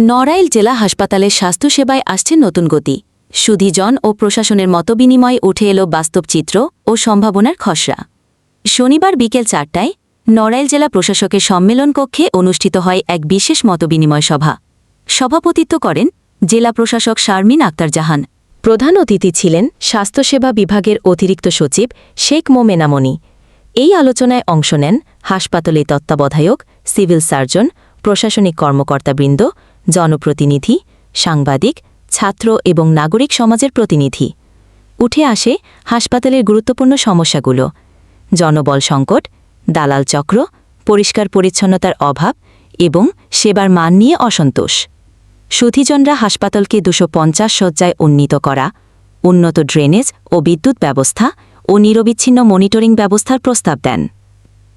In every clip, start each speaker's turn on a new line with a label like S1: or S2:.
S1: নড়াইল জেলা হাসপাতালের স্বাস্থ্যসেবায় আসছে নতুন গতি। সুধীজন ও প্রশাসনের মতবিনিময়ে উঠে এলো বাস্তব চিত্র ও সম্ভাবনার খসড়া। শনিবার বিকেল চারটায় নড়াইল জেলা প্রশাসকের সম্মেলন কক্ষে অনুষ্ঠিত হয় এক বিশেষ মতবিনিময় সভা। সভাপতিত্ব করেন জেলা প্রশাসক শারমিন আক্তার জাহান। প্রধান অতিথি ছিলেন স্বাস্থ্যসেবা বিভাগের অতিরিক্ত সচিব শেখ মোমেনামণি এই আলোচনায় অংশ নেন হাসপাতালে তত্ত্বাবধায়ক, সিভিল সার্জন, প্রশাসনিক কর্মকর্তাবৃন্দ জনপ্রতিনিধি, সাংবাদিক, ছাত্র এবং নাগরিক সমাজের প্রতিনিধি। উঠে আসে হাসপাতালের গুরুত্বপূর্ণ সমস্যাগুলো। জনবল সংকট, দালাল চক্র, পরিষ্কার পরিচ্ছন্নতার অভাব এবং সেবার মান নিয়ে অসন্তোষ। সুধীজনরা হাসপাতালকে দুশো পঞ্চাশ শয্যায় উন্নীত করা, উন্নত ড্রেনেজ ও বিদ্যুৎ ব্যবস্থা ও নিরবিচ্ছিন্ন মনিটরিং ব্যবস্থার প্রস্তাব দেন।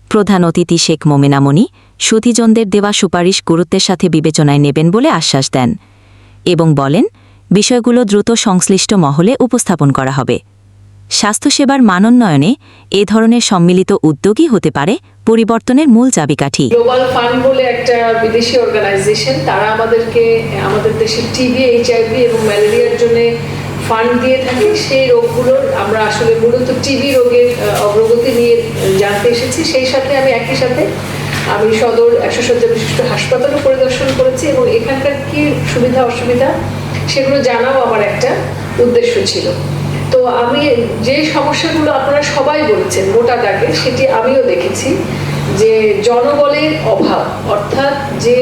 S1: প্রধান অতিথি শেখ মোমেনামণি সুধীজনদের দেওয়া সুপারিশ গুরুত্বের সাথে বিবেচনায় নেবেন বলে আশ্বাস দেন এবং বলেন, বিষয়গুলো দ্রুত সংশ্লিষ্ট মহলে উপস্থাপন করা হবে। স্বাস্থ্যসেবার মানোন্নয়নে এ ধরনের সম্মিলিত উদ্যোগই হতে পারে পরিবর্তনের মূল চাবিকাঠি।
S2: গ্লোবাল ফান্ড বলে একটা বিদেশি অর্গানাইজেশন তারা আমাদেরকে, আমাদের দেশের টিবি এইচআইভি এবং ম্যালেরিয়ার জন্য ফান্ড দিয়ে থাকে। সেই রোগগুলোর আমরা আসলে মূলত টিবি রোগের অগ্রগতি নিয়ে জানতে এসেছি। সেই সাথে আমি একই সাথে আমি সদর একশো শয্যা বিশিষ্ট হাসপাতালও পরিদর্শন করেছি এবং এখানকার কি সুবিধা, অসুবিধা সেগুলো জানাও আমার একটা উদ্দেশ্য ছিল। তো আমি যে সমস্যাগুলো আপনারা সবাই বলেছেন মোটা দাগে, সেটি আমিও দেখেছি যে জনবলের অভাব, অর্থাৎ যে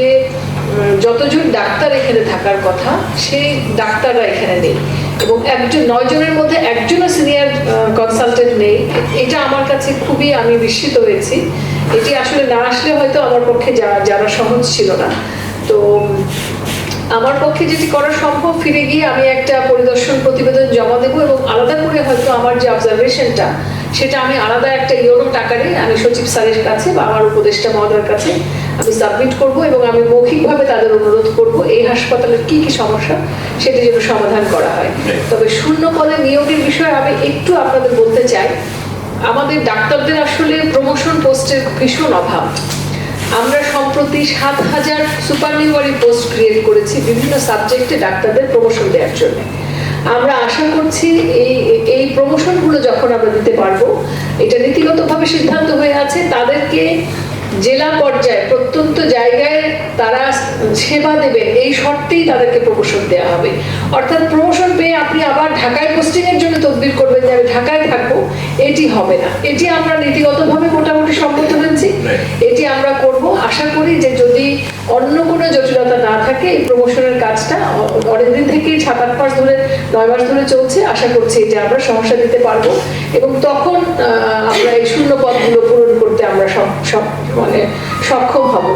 S2: যতজন ডাক্তার এখানে থাকার কথা, সেই ডাক্তাররা এখানে নেই। এবং একজন নয়জনের মধ্যে একজনও সিনিয়র কনসালটেন্ট নেই। এটা আমার কাছে খুবই আমি বিস্মিত হয়েছি। এটি আসলে না আসলে হয়তো আমার পক্ষে জানা সহজ ছিল না। তো আমার পক্ষে যেটি করা সম্ভব ফিরে গিয়ে আমি একটা পরিদর্শন প্রতিবেদন জমা দেবো এবং আলাদা করে হয়তো আমার যে অবজারভেশনটা সেটা আমি আলাদা একটা ইয়োনো টাকারে আমি সচিব স্যারের কাছে বা আমার উপদেষ্টা মহোদয়ের কাছে আমি সাবমিট করব এবং আমি মৌখিকভাবে তাদের অনুরোধ করব এই হাসপাতালের কি কি সমস্যা সেটি যেন সমাধান করা হয়। তবে শূন্য পদে নিয়োগের বিষয়ে আমি একটু আপনাদের বলতে চাই আমাদের ডাক্তারদের আসলে প্রমোশন পোস্টের ভীষণ অভাব। আমরা সম্প্রতি সাত হাজার সুপারনিউয়ারি পোস্ট ক্রিয়েট করেছি বিভিন্ন সাবজেক্টে ডাক্তারদের প্রমোশন দেওয়ার জন্য। আমরা আশা করছি এই এই প্রমোশনগুলো যখন আমরা দিতে পারব এটা নীতিগতভাবে সিদ্ধান্ত হয়ে আছে তাদেরকে জেলা পর্যায়ে প্রত্যন্ত জায়গায় তারা সেবা দেবে এই শর্তেই তাদেরকে প্রমোশন দেওয়া হবে। অর্থাৎ প্রমোশন পেয়ে আপনি আবার ঢাকায় পোস্টিং এর জন্য তদবির করবেন যে আমি ঢাকায় থাকব এটি হবে না। এটি আমরা নীতিগতভাবে মোটামুটি সম্মত হয়েছি। এটি আমরা করব আশা করি যে যদি অন্য কোনো জটিলতা না থাকে, এই প্রমোশনের কাজটা অনেক দিন থেকেই সাত আট মাস ধরে, নয় মাস ধরে চলছে। আশা করছি যে আমরা সমস্যা দিতে পারব এবং তখন আমরা এই শূন্য পদগুলো পূরণ করতে আমরা সব সব মানে সক্ষম হব।